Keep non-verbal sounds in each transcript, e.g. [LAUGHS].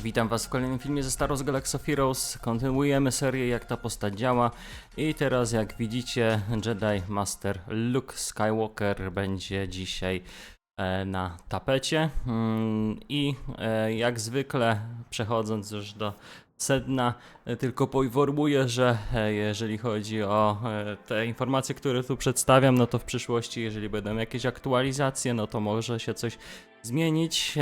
Witam Was w kolejnym filmie ze Star Wars Galaxy Heroes. Kontynuujemy serię, jak ta postać działa. I teraz, jak widzicie, Jedi Master Luke Skywalker będzie dzisiaj e, na tapecie. Mm, I e, jak zwykle, przechodząc już do sedna, e, tylko poinformuję, że e, jeżeli chodzi o e, te informacje, które tu przedstawiam, no to w przyszłości, jeżeli będą jakieś aktualizacje, no to może się coś zmienić.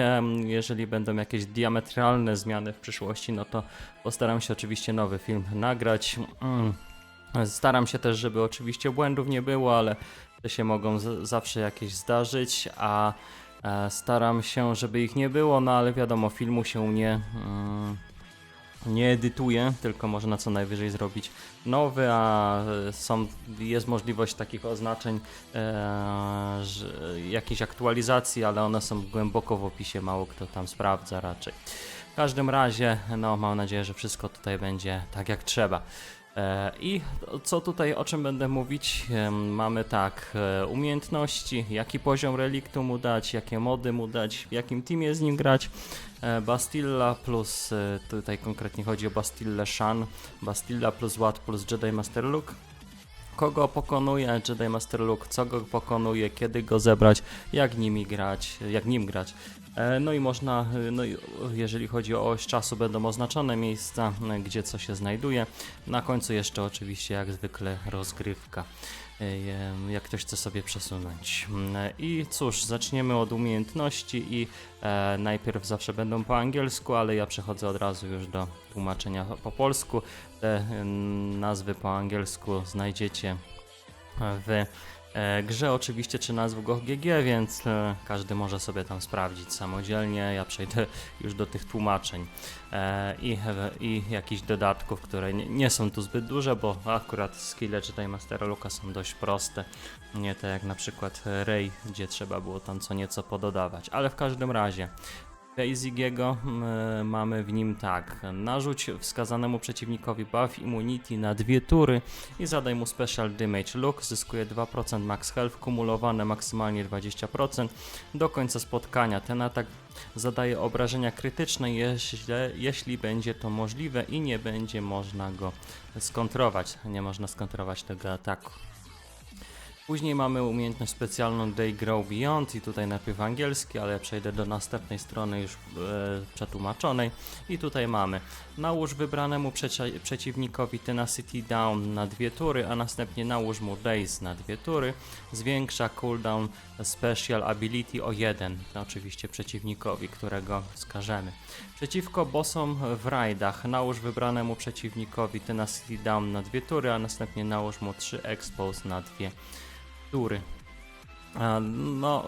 Jeżeli będą jakieś diametralne zmiany w przyszłości, no to postaram się oczywiście nowy film nagrać. Mm. Staram się też, żeby oczywiście błędów nie było, ale te się mogą zawsze jakieś zdarzyć, a staram się, żeby ich nie było, no ale wiadomo, filmu się nie. Mm, nie edytuje, tylko można co najwyżej zrobić nowy, a e, są, jest możliwość takich oznaczeń, e, jakiejś aktualizacji, ale one są głęboko w opisie, mało kto tam sprawdza raczej. W każdym razie, no mam nadzieję, że wszystko tutaj będzie tak jak trzeba. E, I co tutaj, o czym będę mówić? Mamy tak, e, umiejętności, jaki poziom reliktu mu dać, jakie mody mu dać, w jakim teamie z nim grać. E, Bastilla plus, tutaj konkretnie chodzi o Bastille Shan, Bastilla plus Watt plus Jedi Master Luke. Kogo pokonuje Jedi Master Luke, co go pokonuje, kiedy go zebrać, jak nimi grać, jak nim grać. E, No i można, e, no i jeżeli chodzi o oś czasu, będą oznaczone miejsca, e, gdzie co się znajduje. Na końcu jeszcze oczywiście, jak zwykle, rozgrywka. e, Jak ktoś chce sobie przesunąć. Mm, I cóż, zaczniemy od umiejętności i e, najpierw zawsze będą po angielsku, ale ja przechodzę od razu już do tłumaczenia po polsku. Te mm, nazwy po angielsku znajdziecie w e, grze oczywiście, czy nazw GOG, więc e, każdy może sobie tam sprawdzić samodzielnie. Ja przejdę [LAUGHS] już do tych tłumaczeń e, i, i jakichś dodatków, które nie, są tu zbyt duże, bo akurat skille Jedi Mastera Luka są dość proste. Nie tak jak na przykład Rey, gdzie trzeba było tam co nieco pododawać. Ale w każdym razie Basigiego mm, mamy w nim tak. Narzuć wskazanemu przeciwnikowi buff immunity na dwie tury i zadaj mu special damage look. Zyskuje 2% max health, kumulowane maksymalnie 20% do końca spotkania. Ten atak zadaje obrażenia krytyczne, jeśli, jeśli będzie to możliwe i nie będzie można go skontrować. Nie można skontrować tego ataku. Później mamy umiejętność specjalną They Grow Beyond i tutaj najpierw angielski, ale przejdę do następnej strony już e, przetłumaczonej. I tutaj mamy nałóż wybranemu przeci przeciwnikowi Tenacity Down na dwie tury, a następnie nałóż mu Daze na dwie tury. Zwiększa cooldown Special Ability o jeden, oczywiście przeciwnikowi, którego wskażemy. Przeciwko bossom w rajdach nałóż wybranemu przeciwnikowi Tenacity Down na dwie tury, a następnie nałóż mu 3 Expose na dwie A, No,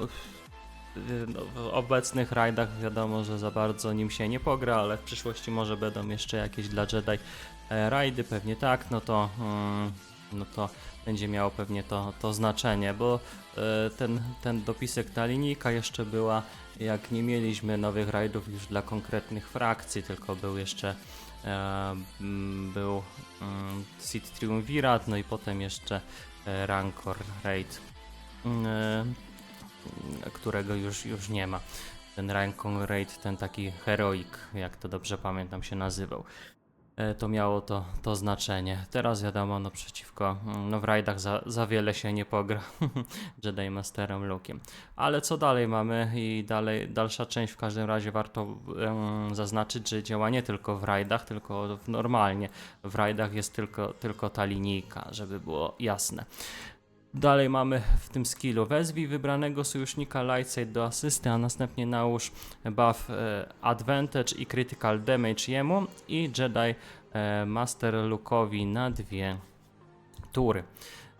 w obecnych rajdach wiadomo, że za bardzo nim się nie pogra, ale w przyszłości może będą jeszcze jakieś dla Jedi e, rajdy, pewnie tak, no to, mm, no to będzie miało pewnie to, to znaczenie, bo e, ten, ten dopisek ta linijka jeszcze była, jak nie mieliśmy nowych rajdów już dla konkretnych frakcji, tylko był jeszcze e, był mm, Sith Triumvirat, no i potem jeszcze Rancor Raid, e, którego już, już nie ma. Ten Rancor Raid, ten taki heroik, jak to dobrze pamiętam się nazywał. E, To miało to, to znaczenie. Teraz wiadomo, no przeciwko, mm, no w rajdach za, za wiele się nie pogra [LAUGHS] Jedi Masterem Luke'iem. Ale co dalej mamy i dalej, dalsza część w każdym razie warto em, zaznaczyć, że działa nie tylko w rajdach, tylko normalnie. W rajdach jest tylko, tylko ta linijka, żeby było jasne. Dalej mamy w tym skillu wezwij wybranego sojusznika Lightside do asysty, a następnie nałóż buff e, Advantage i Critical Damage jemu i Jedi e, Master Luke'owi na dwie tury.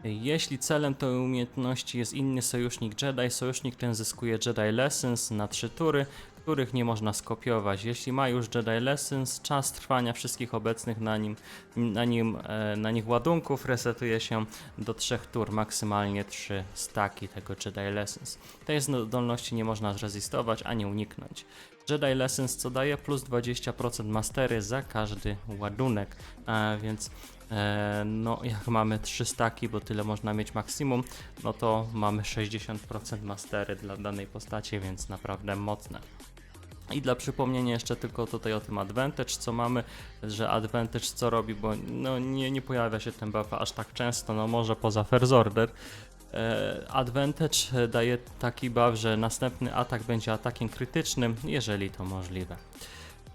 Jeśli celem tej umiejętności jest inny sojusznik Jedi, sojusznik ten zyskuje Jedi Lessons na 3 tury, których nie można skopiować. Jeśli ma już Jedi Lessons, czas trwania wszystkich obecnych na nim, na nim e, na nich ładunków resetuje się do 3 tur, maksymalnie 3 staki tego Jedi Lessons. Tej zdolności nie można zrezystować ani uniknąć. Jedi Lessons co daje plus 20% mastery za każdy ładunek, a więc e, no jak mamy 3 staki, bo tyle można mieć maksimum, no to mamy 60% mastery dla danej postaci, więc naprawdę mocne. I dla przypomnienia jeszcze tylko tutaj o tym Advantage, co mamy, że Advantage co robi, bo no, nie, nie pojawia się ten buff aż tak często, no może poza First Order. E, Advantage daje taki buff, że następny atak będzie atakiem krytycznym, jeżeli to możliwe.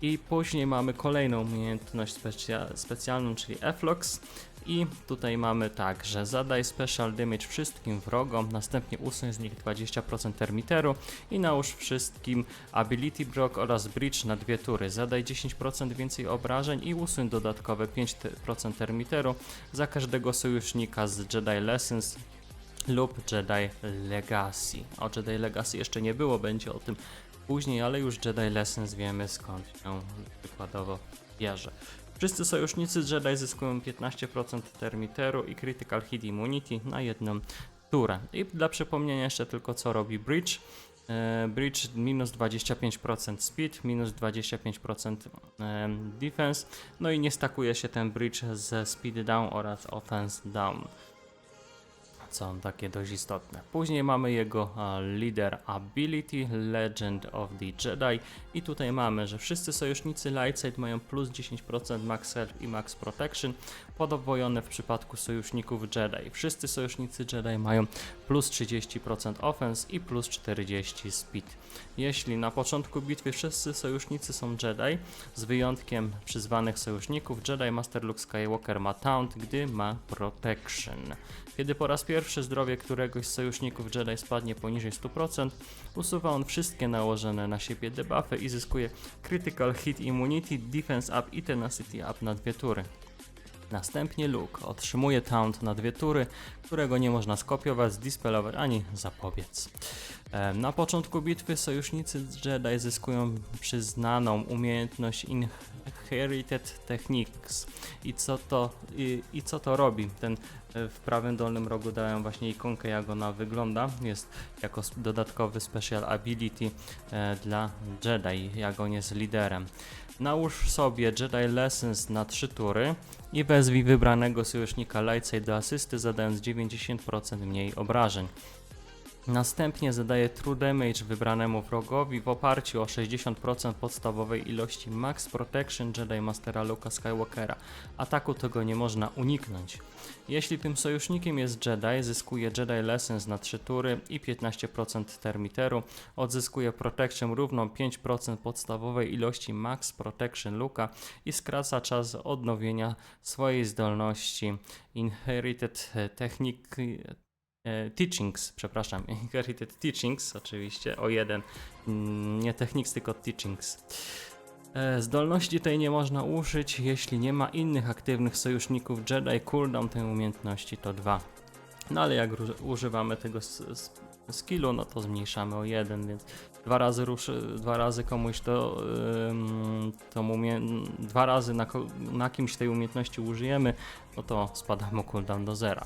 I później mamy kolejną umiejętność specja specjalną, czyli Eflox. I tutaj mamy tak, że zadaj special damage wszystkim wrogom, następnie usuń z nich 20% termiteru i nałóż wszystkim ability block oraz bridge na dwie tury. Zadaj 10% więcej obrażeń i usuń dodatkowe 5% termiteru za każdego sojusznika z Jedi Lessons lub Jedi Legacy. O Jedi Legacy jeszcze nie było, będzie o tym później, ale już Jedi Lessons wiemy skąd się przykładowo bierze. Wszyscy sojusznicy Jedi zyskują 15% termiteru i critical hit immunity na jedną turę. I dla przypomnienia jeszcze tylko co robi Bridge. E, Bridge minus 25% speed, minus 25% em, defense, no i nie stakuje się ten bridge ze speed down oraz offense down co takie dość istotne. Później mamy jego a, Leader Ability, Legend of the Jedi i tutaj mamy, że wszyscy sojusznicy Lightside mają plus 10% Max Health i Max Protection, podwojone w przypadku sojuszników Jedi. Wszyscy sojusznicy Jedi mają plus 30% Offense i plus 40 Speed. Jeśli na początku bitwy wszyscy sojusznicy są Jedi, z wyjątkiem przyzwanych sojuszników, Jedi Master Luke Skywalker ma Taunt, gdy ma Protection. Kiedy po raz pierwszy zdrowie któregoś z sojuszników Jedi spadnie poniżej 100%, usuwa on wszystkie nałożone na siebie debuffy i zyskuje Critical Hit Immunity, Defense Up i Tenacity Up na dwie tury. Następnie Luke otrzymuje Taunt na dwie tury, którego nie można skopiować, zdispelować ani zapobiec. Na początku bitwy sojusznicy Jedi zyskują przyznaną umiejętność Inherited Techniques. I co to, i, i co to robi? Ten e, w prawym dolnym rogu dałem właśnie ikonkę jak ona wygląda. Jest jako dodatkowy special ability e, dla Jedi, jak on jest liderem. Nałóż sobie Jedi Lessons na 3 tury i wezwij wybranego sojusznika Lightside do asysty, zadając 90% mniej obrażeń. Następnie zadaje True Damage wybranemu wrogowi w oparciu o 60% podstawowej ilości Max Protection Jedi Mastera Luke'a Skywalkera. Ataku tego nie można uniknąć. Jeśli tym sojusznikiem jest Jedi, zyskuje Jedi Lessons na 3 tury i 15% termiteru, odzyskuje Protection równą 5% podstawowej ilości Max Protection Luke'a i skraca czas odnowienia swojej zdolności Inherited Technique Teachings, przepraszam, [LAUGHS] Inherited Teachings, oczywiście, o jeden, mm, nie Techniques, tylko Teachings. E, Zdolności tej nie można użyć, jeśli nie ma innych aktywnych sojuszników Jedi. Cooldown tej umiejętności to 2. No ale jak używamy tego skillu, no to zmniejszamy o 1, więc dwa razy, ruszy, dwa razy komuś to, tą umie- dwa razy na, na kimś tej umiejętności użyjemy, no to spada mu cooldown do zera.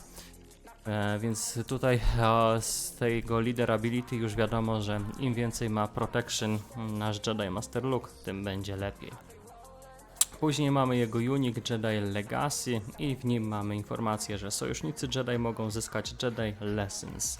E, więc tutaj e, z tego Leader Ability już wiadomo, że im więcej ma Protection nasz Jedi Master Luke, tym będzie lepiej. Później mamy jego Unique Jedi Legacy i w nim mamy informację, że sojusznicy Jedi mogą zyskać Jedi Lessons.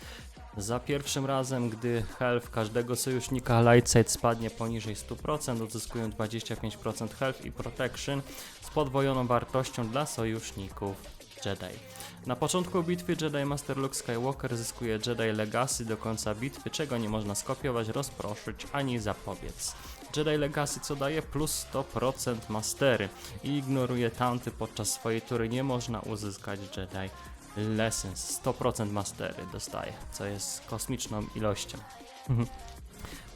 Za pierwszym razem, gdy health każdego sojusznika Lightside spadnie poniżej 100%, odzyskują 25% health i protection z podwojoną wartością dla sojuszników Jedi. Na początku bitwy Jedi Master Luke Skywalker zyskuje Jedi Legacy do końca bitwy, czego nie można skopiować, rozproszyć ani zapobiec. Jedi Legacy co daje plus 100% mastery i ignoruje taunty podczas swojej tury. Nie można uzyskać Jedi Lessons. 100% mastery dostaje, co jest kosmiczną ilością.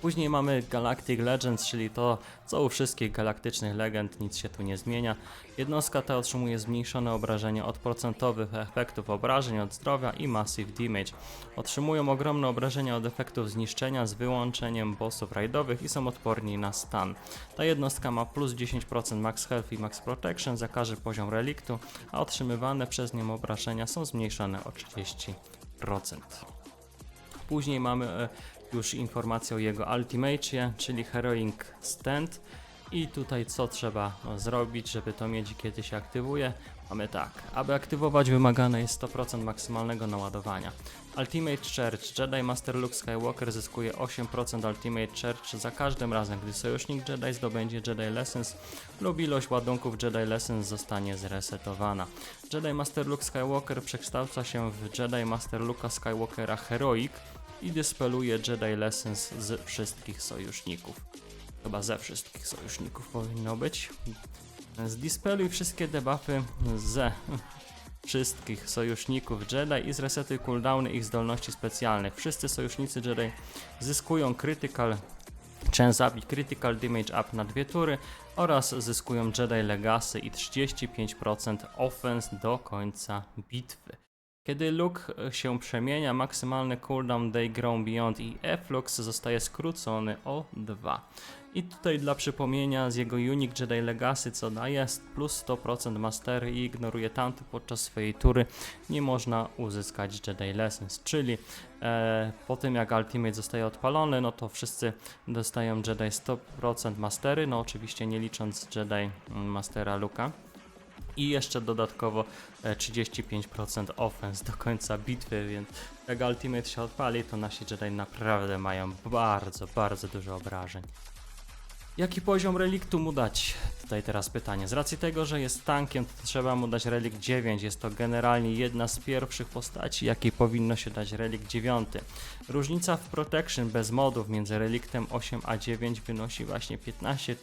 Później mamy Galactic Legends, czyli to, co u wszystkich galaktycznych legend, nic się tu nie zmienia. Jednostka ta otrzymuje zmniejszone obrażenia od procentowych efektów obrażeń od zdrowia i Massive Damage. Otrzymują ogromne obrażenia od efektów zniszczenia z wyłączeniem bossów rajdowych i są odporni na stan. Ta jednostka ma plus 10% Max Health i Max Protection za każdy poziom reliktu, a otrzymywane przez nią obrażenia są zmniejszone o 30%. Później mamy e, już informację o jego ultimate, czyli Heroic Stand I tutaj co trzeba zrobić, żeby to mieć kiedy się aktywuje? Mamy tak, aby aktywować wymagane jest 100% maksymalnego naładowania. Ultimate Church Jedi Master Luke Skywalker zyskuje 8% Ultimate Church za każdym razem, gdy sojusznik Jedi zdobędzie Jedi Lessons lub ilość ładunków Jedi Lessons zostanie zresetowana. Jedi Master Luke Skywalker przekształca się w Jedi Master Luke'a Skywalkera Heroic i dyspeluje Jedi Lessons z wszystkich sojuszników. Chyba ze wszystkich sojuszników powinno być. Zdispeluj wszystkie debuffy ze wszystkich sojuszników Jedi i zresetuj cooldowny ich zdolności specjalnych. Wszyscy sojusznicy Jedi zyskują critical chance up i critical damage up na dwie tury oraz zyskują Jedi Legacy i 35% offense do końca bitwy. Kiedy Luke się przemienia, maksymalny cooldown Day Grow Beyond i Efflux zostaje skrócony o 2. I tutaj dla przypomnienia z jego Unique Jedi Legacy co daje plus 100% Mastery i ignoruje tamty podczas swojej tury nie można uzyskać Jedi Lessons, czyli e, po tym jak Ultimate zostaje odpalony, no to wszyscy dostają Jedi 100% Mastery, no oczywiście nie licząc Jedi mm, Mastera Luka i jeszcze dodatkowo e, 35% offense do końca bitwy, więc jak Ultimate się odpali, to nasi Jedi naprawdę mają bardzo, bardzo dużo obrażeń. Jaki poziom reliktu mu dać? Tutaj teraz pytanie. Z racji tego, że jest tankiem, to trzeba mu dać relikt 9. Jest to generalnie jedna z pierwszych postaci, jakiej powinno się dać relikt 9. Różnica w protection bez modów między reliktem 8 a 9 wynosi właśnie 15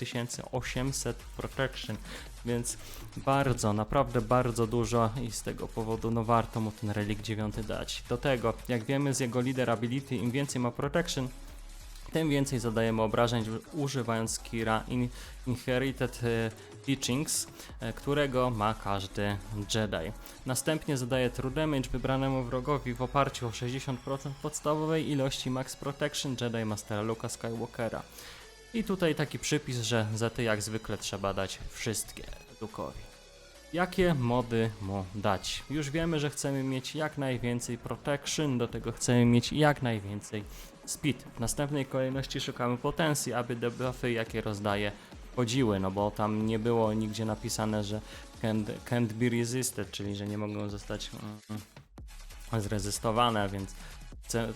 800 protection, więc bardzo, naprawdę bardzo dużo i z tego powodu no warto mu ten relikt 9 dać. Do tego, jak wiemy z jego leader ability, im więcej ma protection, tym więcej zadajemy obrażeń używając Kira in Inherited e, Teachings, e, którego ma każdy Jedi. Następnie zadaje true damage wybranemu wrogowi w oparciu o 60% podstawowej ilości max protection Jedi Mastera Luka Skywalkera. I tutaj taki przypis, że za ty jak zwykle trzeba dać wszystkie Lukowi. Jakie mody mu dać? Już wiemy, że chcemy mieć jak najwięcej protection, do tego chcemy mieć jak najwięcej speed. W następnej kolejności szukamy potensji, aby debuffy, jakie rozdaje, wchodziły, no bo tam nie było nigdzie napisane, że can't, can't be resisted, czyli że nie mogą zostać mm, zrezystowane, więc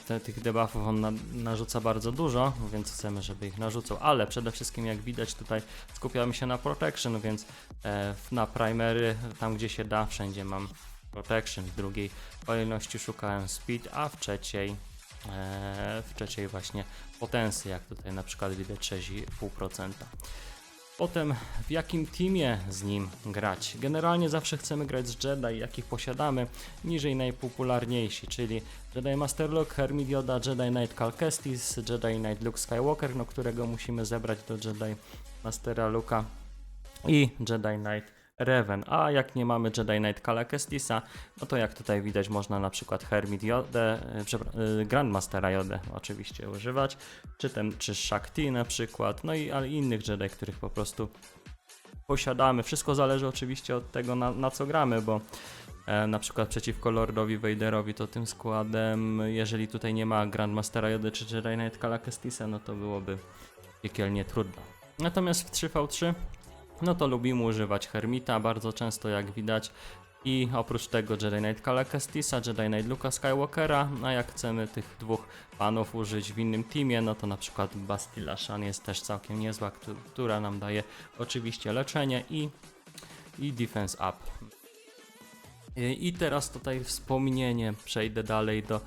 te, tych debuffów on na, narzuca bardzo dużo, więc chcemy, żeby ich narzucał, ale przede wszystkim jak widać tutaj skupiamy się na protection, więc e, na primery, tam gdzie się da, wszędzie mam protection, w drugiej kolejności szukałem speed, a w trzeciej e, w trzeciej właśnie potensy, jak tutaj na przykład widać 6,5%. Potem w jakim teamie z nim grać? Generalnie zawsze chcemy grać z Jedi, jakich posiadamy, niżej najpopularniejsi, czyli Jedi Master Luke, Hermit Yoda, Jedi Knight Cal Kestis, Jedi Knight Luke Skywalker, no którego musimy zebrać do Jedi Mastera Luka i Jedi Knight Reven, a jak nie mamy Jedi Knight Kala Kestisa, no to jak tutaj widać można na przykład Hermit Jodę, e, e, Grandmastera Jodę oczywiście używać, czy ten, czy Shakti na przykład, no i ale innych Jedi, których po prostu posiadamy. Wszystko zależy oczywiście od tego na, na co gramy, bo e, na przykład przeciwko Lordowi Vaderowi to tym składem, jeżeli tutaj nie ma Grandmastera Jody czy Jedi Knight Kala Kestisa, no to byłoby piekielnie trudno. Natomiast w 3v3 no to lubimy używać Hermita bardzo często jak widać i oprócz tego Jedi Knight Kala Kestisa, Jedi Knight Luka Skywalkera, a jak chcemy tych dwóch panów użyć w innym teamie, no to na przykład Bastilla Shan jest też całkiem niezła, któ- która nam daje oczywiście leczenie i, i defense up. I teraz tutaj wspomnienie, przejdę dalej do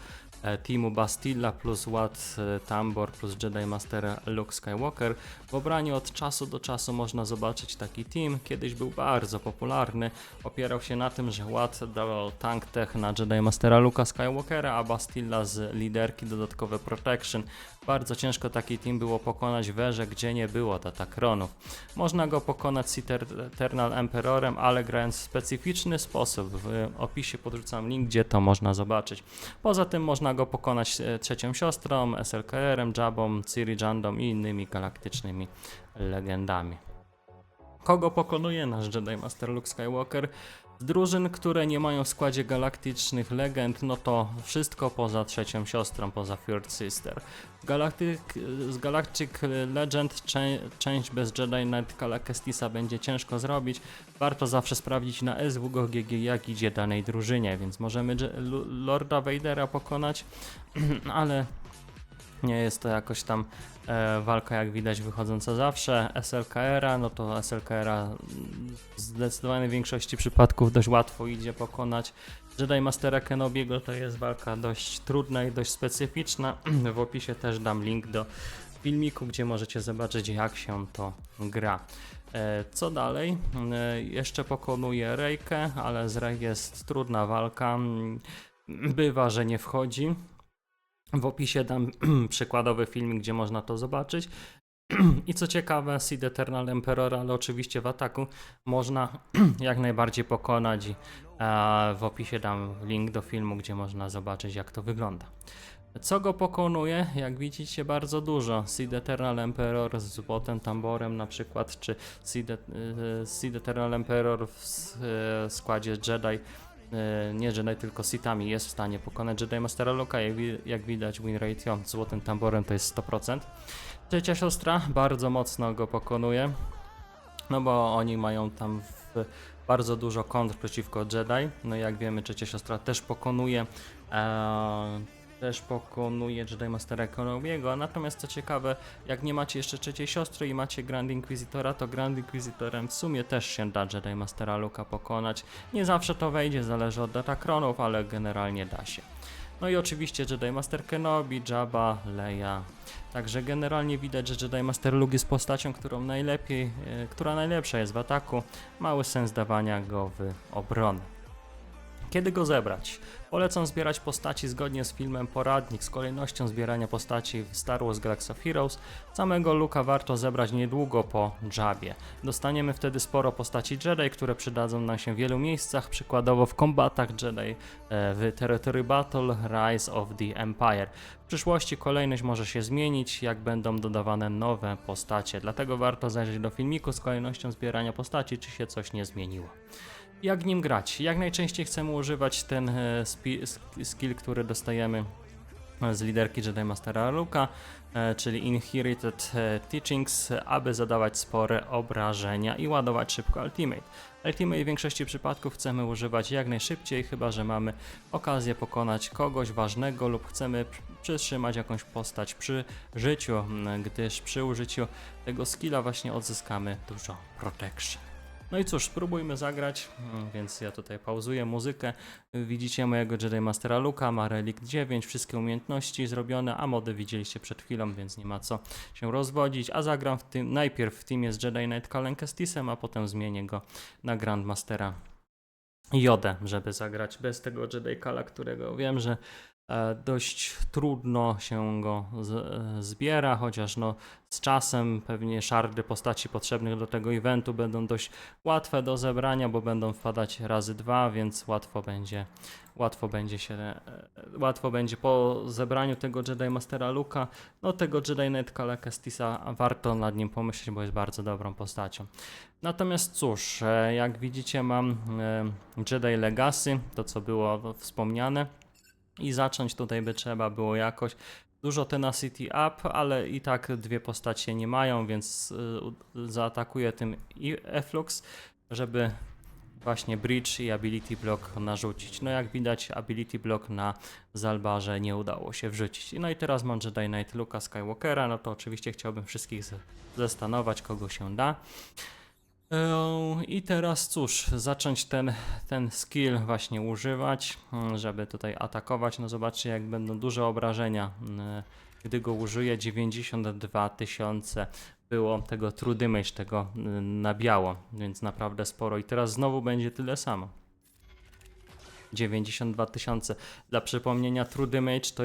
teamu Bastilla plus Watt e, Tambor plus Jedi Master Luke Skywalker. W obraniu od czasu do czasu można zobaczyć taki team. Kiedyś był bardzo popularny. Opierał się na tym, że Watt dawał tank tech na Jedi Mastera Luka Skywalkera, a Bastilla z liderki dodatkowe protection. Bardzo ciężko taki team było pokonać werze, gdzie nie było datakronów. Można go pokonać z Eternal Emperorem, ale grając w specyficzny sposób. W opisie podrzucam link, gdzie to można zobaczyć. Poza tym można go pokonać e, trzecią siostrą, SLKR-em, Jabą, Ciri i innymi galaktycznymi legendami. Kogo pokonuje nasz Jedi Master Luke Skywalker? Z drużyn, które nie mają w składzie galaktycznych legend, no to wszystko poza trzecią siostrą, poza Third Sister. Galactic, z Galactic Legend cze- część bez Jedi Knight Kala Kestisa będzie ciężko zrobić. Warto zawsze sprawdzić na SWGO GG jak idzie danej drużynie, więc możemy Lorda Vadera pokonać, [CLEARS THROAT] ale nie jest to jakoś tam walka jak widać wychodząca zawsze. SLKR-a, no to SLKR-a w zdecydowanej większości przypadków dość łatwo idzie pokonać. Jedi Mastera Kenobiego to jest walka dość trudna i dość specyficzna. [CLEARS THROAT] W opisie też dam link do filmiku, gdzie możecie zobaczyć jak się to gra. E, Co dalej? E, Jeszcze pokonuje Rejkę, ale z Rej jest trudna walka. Mm, Bywa, że nie wchodzi. W opisie dam [CLEARS THROAT] przykładowy filmik, gdzie można to zobaczyć. [CLEARS THROAT] I co ciekawe, Seed Eternal Emperor, ale oczywiście w ataku można [CLEARS THROAT] jak najbardziej pokonać. I, e, w opisie dam link do filmu, gdzie można zobaczyć, jak to wygląda. Co go pokonuje? Jak widzicie, bardzo dużo. Seed Eternal Emperor z złotym tamborem na przykład, czy Seed, Et- e, Seed Eternal Emperor w e, składzie Jedi e, nie Jedi, tylko Sithami jest w stanie pokonać Jedi Mastera Luka. Jak, jak widać, win ratio z złotym tamborem to jest 100%. Trzecia siostra bardzo mocno go pokonuje, no bo oni mają tam bardzo dużo kontr przeciwko Jedi. No jak wiemy, trzecia siostra też pokonuje. E, też pokonuje Jedi Mastera Kenobiego. Natomiast co ciekawe, jak nie macie jeszcze trzeciej siostry i macie Grand Inquisitora, to Grand Inquisitorem w sumie też się da Jedi Mastera Luka pokonać. Nie zawsze to wejdzie, zależy od datakronów, ale generalnie da się. No i oczywiście Jedi Master Kenobi, Jabba, Leia. Także generalnie widać, że Jedi Master Luke jest postacią, którą najlepiej, e, która najlepsza jest w ataku. Mały sens dawania go w obronę. Kiedy go zebrać? Polecam zbierać postaci zgodnie z filmem Poradnik z kolejnością zbierania postaci w Star Wars Galaxy of Heroes. Samego Luka warto zebrać niedługo po Jabie. Dostaniemy wtedy sporo postaci Jedi, które przydadzą nam się w wielu miejscach, przykładowo w kombatach Jedi e, w Territory Battle Rise of the Empire. W przyszłości kolejność może się zmienić, jak będą dodawane nowe postacie, dlatego warto zajrzeć do filmiku z kolejnością zbierania postaci, czy się coś nie zmieniło. Jak nim grać? Jak najczęściej chcemy używać ten e, skill, który dostajemy e, z liderki Jedi Mastera Luka, e, czyli Inherited Teachings, aby zadawać spore obrażenia i ładować szybko Ultimate. Ultimate w większości przypadków chcemy używać jak najszybciej, chyba że mamy okazję pokonać kogoś ważnego lub chcemy pr- przytrzymać jakąś postać przy życiu, gdyż przy użyciu tego skilla właśnie odzyskamy dużo protection. No i cóż, spróbujmy zagrać, mm, więc ja tutaj pauzuję muzykę. Widzicie mojego Jedi Mastera Luka, ma Relic 9, wszystkie umiejętności zrobione, a mody widzieliście przed chwilą, więc nie ma co się rozwodzić. A zagram w tym, najpierw w teamie z Jedi Knight Kalen Kestisem, a potem zmienię go na Grandmastera Jodę, żeby zagrać bez tego Jedi Kala, którego wiem, że dość trudno się go e, zbiera, chociaż no z czasem pewnie szardy postaci potrzebnych do tego eventu będą dość łatwe do zebrania, bo będą wpadać razy dwa, więc łatwo będzie, łatwo będzie się, e, łatwo będzie po zebraniu tego Jedi Mastera Luka, no tego Jedi Knight Kala Kestisa warto nad nim pomyśleć, bo jest bardzo dobrą postacią. Natomiast cóż, e, jak widzicie mam e, Jedi Legacy, to co było wspomniane i zacząć tutaj by trzeba było jakoś Dużo tenacity up, ale i tak dwie postacie nie mają, więc y, zaatakuję tym i Efflux, żeby właśnie Bridge i Ability Block narzucić. No jak widać Ability Block na Zalbarze nie udało się wrzucić. No i teraz mam Jedi Knight Luka Skywalkera, no to oczywiście chciałbym wszystkich z- zastanować kogo się da. I teraz cóż, zacząć ten, ten skill właśnie używać, mm, żeby tutaj atakować. No zobaczcie, jak będą duże obrażenia, mm, gdy go użyję. 92 tysiące było tego true damage, tego mm, na biało, więc naprawdę sporo. I teraz znowu będzie tyle samo. 92 tysiące. Dla przypomnienia, true damage to,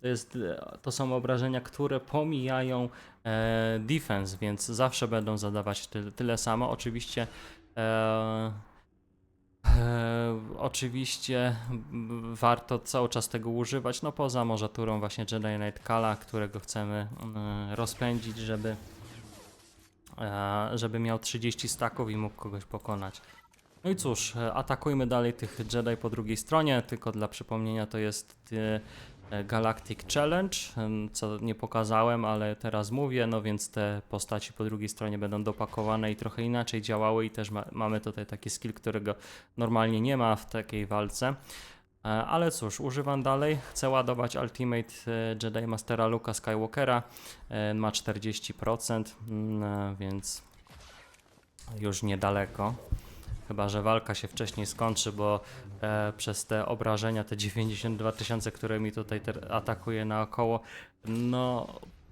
to, jest, e, to są obrażenia, które pomijają e, defense, więc zawsze będą zadawać tyle, tyle samo. Oczywiście. E, e, oczywiście warto cały czas tego używać, no poza może turą właśnie Jedi Knight Kala, którego chcemy mm, rozpędzić, żeby, e, żeby miał 30 staków i mógł kogoś pokonać. No i cóż, e, atakujmy dalej tych Jedi po drugiej stronie, tylko dla przypomnienia to jest e, e, Galactic Challenge, co nie pokazałem, ale teraz mówię, no więc te postaci po drugiej stronie będą dopakowane i trochę inaczej działały i też ma, mamy tutaj taki skill, którego normalnie nie ma w takiej walce. Ale cóż, używam dalej. Chcę ładować Ultimate Jedi Mastera Luka Skywalkera. Ma 40%, mm, więc już niedaleko. Chyba, że walka się wcześniej skończy, bo e, przez te obrażenia, te 92 tysiące, które mi tutaj ter- atakuje naokoło, no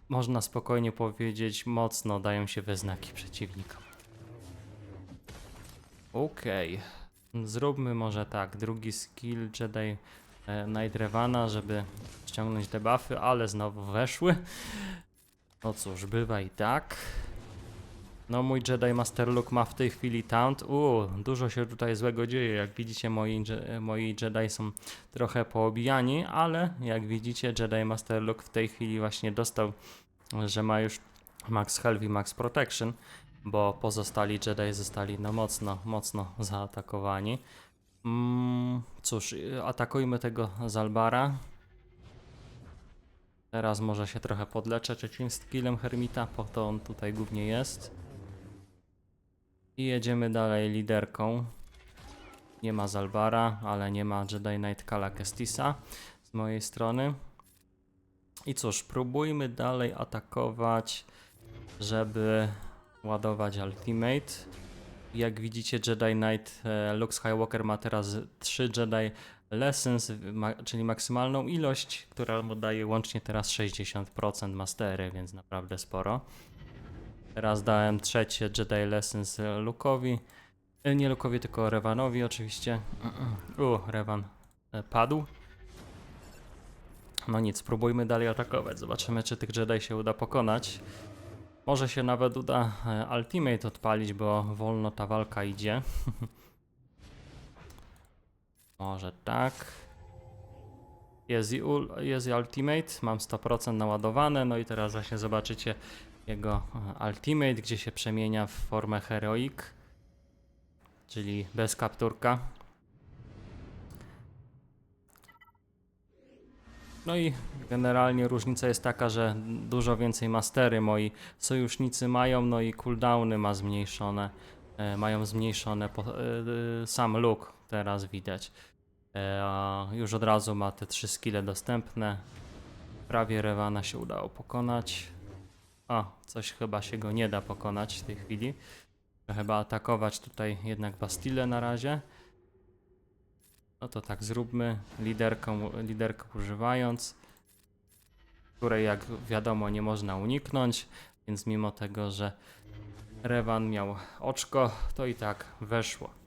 można spokojnie powiedzieć, mocno dają się we znaki przeciwnikom. Okej. Zróbmy może tak, drugi skill Jedi e, Night Revana, żeby ściągnąć debuffy, ale znowu weszły. No cóż, bywa i tak. No mój Jedi Master Luke ma w tej chwili taunt. Uuu, dużo się tutaj złego dzieje. Jak widzicie moi, moi Jedi są trochę poobijani, ale jak widzicie Jedi Master Luke w tej chwili właśnie dostał, że ma już Max Health i Max Protection, bo pozostali Jedi zostali no mocno, mocno zaatakowani. Mm, cóż, y, atakujmy tego Zalbara. Teraz może się trochę podleczę trzecim skillem Hermita, po to on tutaj głównie jest. I jedziemy dalej liderką. Nie ma Zalbara, ale nie ma Jedi Knight Kala Kestisa z mojej strony. I cóż, próbujmy dalej atakować, żeby ładować Ultimate. Jak widzicie, Jedi Knight e, Luke Skywalker ma teraz 3 Jedi Lessons, czyli maksymalną ilość, która mu daje łącznie teraz 60% mastery, więc naprawdę sporo. Teraz dałem trzecie Jedi Lessons Luke'owi. E, Nie Luke'owi, tylko Revanowi oczywiście. U, Revan e, padł. No nic, spróbujmy dalej atakować. Zobaczymy, czy tych Jedi się uda pokonać. Może się nawet uda e, Ultimate odpalić, bo wolno ta walka idzie. [LAUGHS] Może tak. Jest i Ultimate, mam 100% naładowane, no i teraz właśnie zobaczycie jego e, Ultimate, gdzie się przemienia w formę Heroic, czyli bez kapturka. No i generalnie różnica jest taka, że dużo więcej mastery moi sojusznicy mają, no i cooldowny ma zmniejszone, e, mają zmniejszone e, sam look teraz widać. A już od razu ma te trzy skille dostępne. Prawie Rewana się udało pokonać. O, coś chyba się go nie da pokonać w tej chwili. Chyba atakować tutaj jednak Bastille na razie. No to tak zróbmy, liderką, liderkę używając, której jak wiadomo nie można uniknąć, więc mimo tego, że Revan miał oczko, to i tak weszło.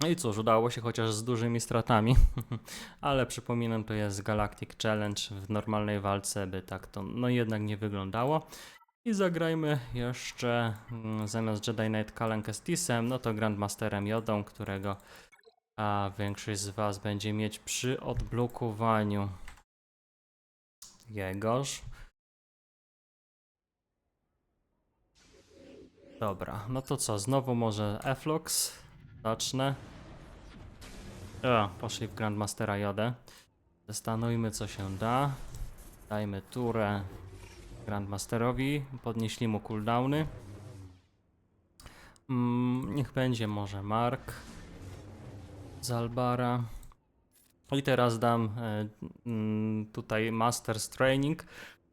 No i cóż, udało się chociaż z dużymi stratami, [LAUGHS] ale przypominam, to jest Galactic Challenge, w normalnej walce by tak to no jednak nie wyglądało. I zagrajmy jeszcze mm, zamiast Jedi Knight Kalen Kestisem, no to Grandmasterem Jodą, którego a większość z Was będzie mieć przy odblokowaniu jegoż. Dobra, no to co, znowu może Eflux. Zacznę. O, poszli w Grandmastera Jodę. Zastanujmy co się da. Dajmy turę Grandmasterowi, podnieśli mu cooldowny. Mm, niech będzie może Mark. Zalbara. I teraz dam e, mm, tutaj Masters Training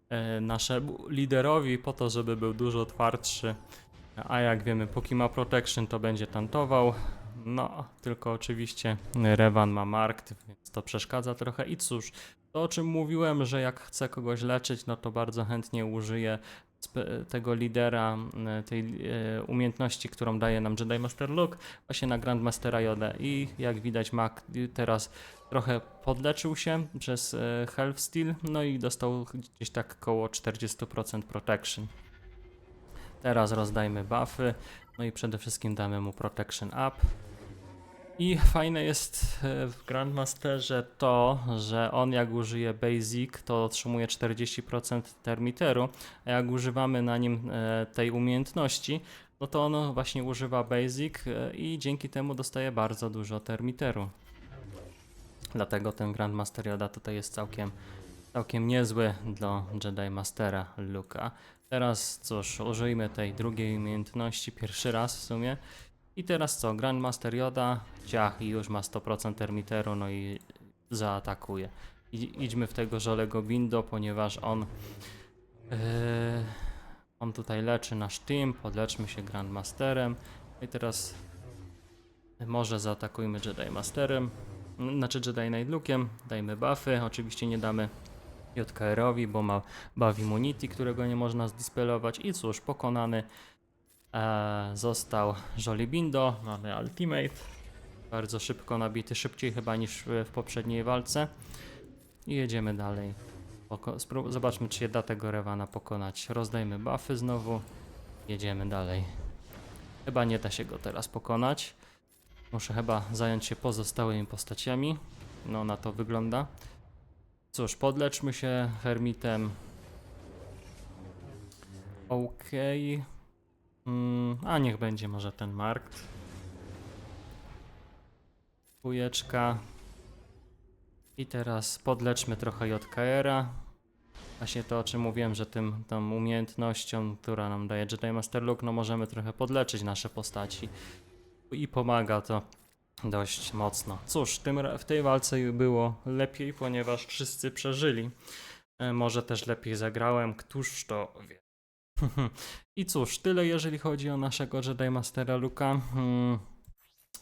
e, naszemu liderowi po to, żeby był dużo twardszy. A jak wiemy, póki ma Protection, to będzie tantował. No, tylko oczywiście Revan ma Markt, więc to przeszkadza trochę. I cóż, to o czym mówiłem, że jak chcę kogoś leczyć, no to bardzo chętnie użyję tego lidera, m, tej e, umiejętności, którą daje nam Jedi Master Luke, właśnie na Grandmastera Jodę. I jak widać, Mac teraz trochę podleczył się przez e, Health Steel, no i dostał gdzieś tak koło 40% Protection. Teraz rozdajmy buffy, no i przede wszystkim damy mu Protection Up. I fajne jest e, w Grandmasterze to, że on jak użyje Basic, to otrzymuje 40% termiteru, a jak używamy na nim e, tej umiejętności, no to ono właśnie używa Basic e, i dzięki temu dostaje bardzo dużo termiteru. Dlatego ten Grandmaster Yoda tutaj jest całkiem, całkiem niezły dla Jedi Mastera Luka. Teraz cóż, użyjmy tej drugiej umiejętności pierwszy raz w sumie. I teraz co, Grandmaster Yoda, ciach i już ma 100% termiteru, no i zaatakuje. I, idźmy w tego żolego Bindo, ponieważ on yy, on tutaj leczy nasz team, podleczmy się Grandmasterem. I teraz może zaatakujmy Jedi Masterem, znaczy Jedi Knight Luke'em, dajmy buffy, oczywiście nie damy JKR-owi, bo ma buff immunity, którego nie można zdispelować i cóż, pokonany e, został Jolly Bindo, mamy ultimate, bardzo szybko nabity, szybciej chyba niż w, poprzedniej walce i jedziemy dalej. Poko- zobaczmy, czy się da tego Rewana pokonać. Rozdajmy buffy znowu. Jedziemy dalej. Chyba nie da się go teraz pokonać. Muszę chyba zająć się pozostałymi postaciami. No, na to wygląda. Cóż, podleczmy się Hermitem. Okej. Mm, a niech będzie może ten markt. Kujeczka. I teraz podleczmy trochę JKR-a. Właśnie to, o czym mówiłem, że tym, tą umiejętnością, która nam daje Jedi Master Luke, no możemy trochę podleczyć nasze postaci. I pomaga to dość mocno. Cóż, tym, w tej walce było lepiej, ponieważ wszyscy przeżyli. E, może też lepiej zagrałem, któż to wie. I cóż, tyle jeżeli chodzi o naszego Jedi Mastera Luka. Hmm.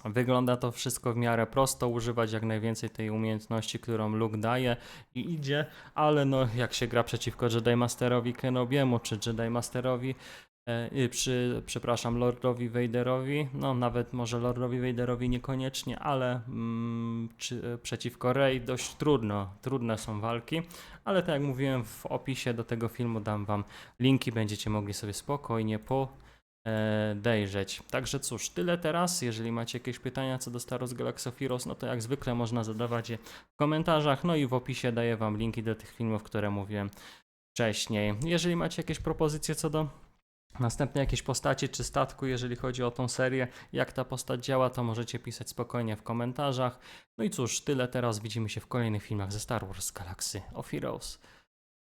Wygląda to wszystko w miarę prosto, używać jak najwięcej tej umiejętności, którą Luke daje i idzie, ale no jak się gra przeciwko Jedi Masterowi Kenobiemu czy Jedi Masterowi, przy, przepraszam, Lordowi Vaderowi, no nawet może Lordowi Vaderowi niekoniecznie, ale mm, czy, e, przeciwko Rey dość trudno, trudne są walki, ale tak jak mówiłem w opisie do tego filmu dam wam linki, będziecie mogli sobie spokojnie po e. Także cóż, tyle teraz. Jeżeli macie jakieś pytania co do Star Wars Galaxy of Heroes, no to jak zwykle można zadawać je w komentarzach, no i w opisie daję wam linki do tych filmów, które mówiłem wcześniej. Jeżeli macie jakieś propozycje co do następnej jakiejś postaci czy statku, jeżeli chodzi o tą serię, jak ta postać działa, to możecie pisać spokojnie w komentarzach. No i cóż, tyle teraz. Widzimy się w kolejnych filmach ze Star Wars Galaxy of Heroes.